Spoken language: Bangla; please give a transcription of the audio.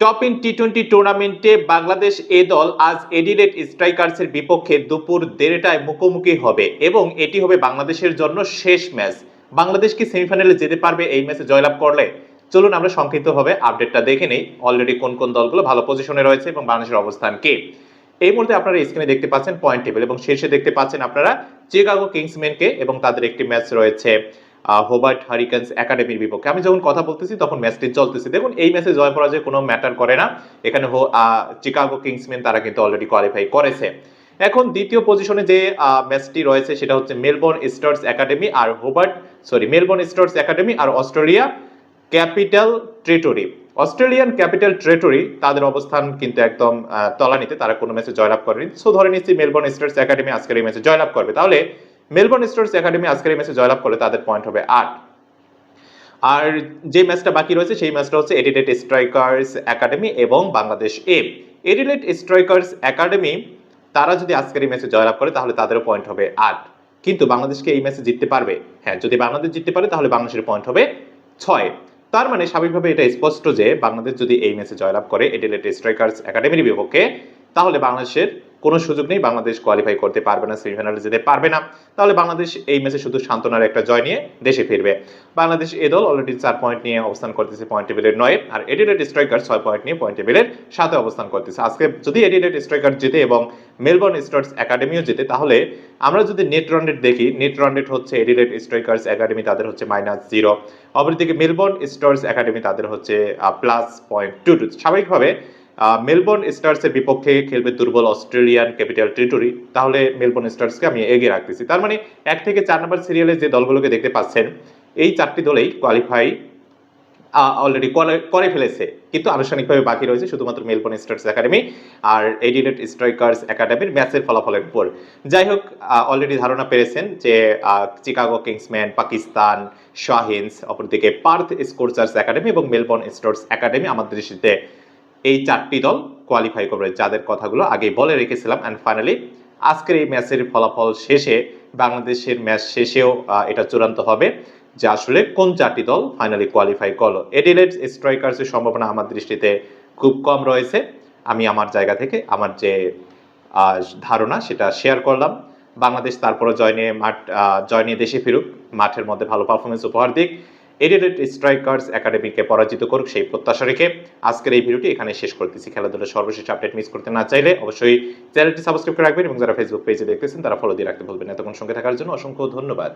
টপ ইন টি টোয়েন্টি টুর্নামেন্টে বাংলাদেশ এ দল আজ এডিলেট স্ট্রাইকার্সের বিপক্ষে দুপুর দেড়টায় মুখোমুখি হবে এবং এটি হবে বাংলাদেশের জন্য শেষ ম্যাচ। বাংলাদেশ কি সেমিফাইনালে যেতে পারবে এই ম্যাচে জয়লাভ করলে? চলুন আমরা সংক্ষিপ্তভাবে আপডেটটা দেখে নেই। অলরেডি কোন কোন দলগুলো ভালো পজিশনে রয়েছে এবং বাংলাদেশের অবস্থান কি? এই মুহূর্তে আপনারা স্ক্রিনে দেখতে পাচ্ছেন পয়েন্ট টেবিল এবং শীর্ষে দেখতে পাচ্ছেন আপনারা চিকাগো কিংসম্যানকে এবং তাদের একটি ম্যাচ রয়েছে। হোবার্ট হারিকেন্স একাডেমির বিপক্ষে। আমি যখন কথা বলতেছি, তখন ম্যাচটি চলতেছে। দেখুন, এই ম্যাচে জয় পরাজয় কোনো ম্যাটার করে না। এখানে চিকাগো কিংসম্যান তারা কিন্তু অলরেডি কোয়ালিফাই করেছে। এখন দ্বিতীয় পজিশনে যে ম্যাচটি রয়েছে, সেটা হচ্ছে মেলবোর্ন স্টার্স একাডেমি আর Hobart sorry Melbourne Stars academy আর Australia capital territory Australian capital territory তাদের অবস্থান কিন্তু একদম তলানিতে। তারা কোনো ম্যাচে জয়লাভ করেনি। সো ধরে নিচ্ছি মেলবোর্ন স্টার্স একাডেমি আজকের এই ম্যাচে জয়লাভ করবে। তাহলে মেলবোর্ন স্টার্স একাডেমি আজকের এই ম্যাচে জয়লাভ করলে তাদের পয়েন্ট হবে আট। আর যে ম্যাচটা বাকি রয়েছে, সেই ম্যাচটা হচ্ছে এডিলেট স্ট্রাইকার্স একাডেমি এবং Bangladesh A Adelaide Strikers academy তারা যদি আজকের এই ম্যাচে জয়লাভ করে, তাহলে তাদেরও পয়েন্ট হবে আট। কিন্তু বাংলাদেশকে এই ম্যাচে জিততে পারবে? হ্যাঁ যদি বাংলাদেশ জিততে পারে, তাহলে বাংলাদেশের পয়েন্ট হবে ছয়। তার মানে স্বাভাবিকভাবে এটা স্পষ্ট যে, বাংলাদেশ যদি এই ম্যাচে জয়লাভ করে এডিলেট স্ট্রাইকার্স একাডেমির বিপক্ষে, তাহলে বাংলাদেশের কোনো সুযোগ নেই, বাংলাদেশ কোয়ালিফাই করতে পারবে না সেমিফাইনালে যেতে পারবে না। তাহলে বাংলাদেশ এই ম্যাচে শুধু সান্ত্বনার একটা জয় নিয়ে দেশে ফিরবে। বাংলাদেশ এ দল অলরেডি চার পয়েন্ট নিয়ে অবস্থান করতেছে পয়েন্ট টেবিলের নয়, আর এডিলেট স্ট্রাইকার ছয় পয়েন্ট নিয়ে পয়েন্ট টেবিলের সাথে অবস্থান করতেছে। আজকে যদি এডিলেট স্ট্রাইকার জিতে এবং মেলবোর্ন স্টার্স একাডেমিও জিতে, তাহলে আমরা যদি নেট রান রেট দেখি নেট রান রেট হচ্ছে এডিলেট স্ট্রাইকার্স একাডেমি তাদের হচ্ছে মাইনাস জিরো অপরদিকে মেলবোর্ন স্টার্স একাডেমি তাদের হচ্ছে প্লাস পয়েন্ট টু টু স্বাভাবিকভাবে মেলবোর্ন স্টার্সের বিপক্ষে খেলবে দুর্বল অস্ট্রেলিয়ান ক্যাপিটাল টেরিটরি। তাহলে মেলবোর্ন স্টার্সকে আমি এগিয়ে রাখতেছি। তার মানে এক থেকে চার নম্বর সিরিয়ালে যে দলগুলোকে দেখতে পাচ্ছেন, এই চারটি দলেই কোয়ালিফাই অলরেডি করে ফেলেছে। কিন্তু আনুষ্ঠানিকভাবে বাকি রয়েছে শুধুমাত্র মেলবোর্ন স্টার্স একাডেমি আর এডিলেট স্ট্রাইকার্স একাডেমির ম্যাচের ফলাফলের উপর। যাই হোক অলরেডি ধারণা পেরেছেন যে চিকাগো কিংসম্যান পাকিস্তান শাহিনস অপরদিকে পার্থ স্কোরচার্স একাডেমি এবং মেলবোর্ন স্টার্স একাডেমি আমাদের দৃষ্টিতে এই চারটি দল কোয়ালিফাই করবে, যাদের কথাগুলো আগে বলে রেখেছিলাম। অ্যান্ড ফাইনালি আজকের এই ম্যাচের ফলাফল শেষে, বাংলাদেশের ম্যাচ শেষেও এটা চূড়ান্ত হবে, যে আসলে কোন চারটি দল ফাইনালি কোয়ালিফাই করল। এডিলেট স্ট্রাইকার্সের সম্ভাবনা আমার দৃষ্টিতে খুব কম রয়েছে। আমি আমার জায়গা থেকে আমার যে ধারণা সেটা শেয়ার করলাম। বাংলাদেশ তারপরে জয় নিয়ে মাঠ জয় নিয়ে দেশে ফিরুক। মাঠের মধ্যে ভালো পারফরমেন্স উপহার দিক। এডিলেট স্ট্রাইকার্স একাডেমিকে পরাজিত করুক সেই প্রত্যাশা রেখে আজকের এই ভিডিওটি এখানে শেষ করতেছি খেলাধুলার সর্বশেষ আপডেট মিস করতে না চাইলে অবশ্যই চ্যানেলটি সাবস্ক্রাইব করে রাখবেন এবং যারা ফেসবুক পেজে দেখতেছেন, তারা ফলো দিয়ে রাখতে ভুলবেন। এতক্ষণ সঙ্গে থাকার জন্য অসংখ্য ধন্যবাদ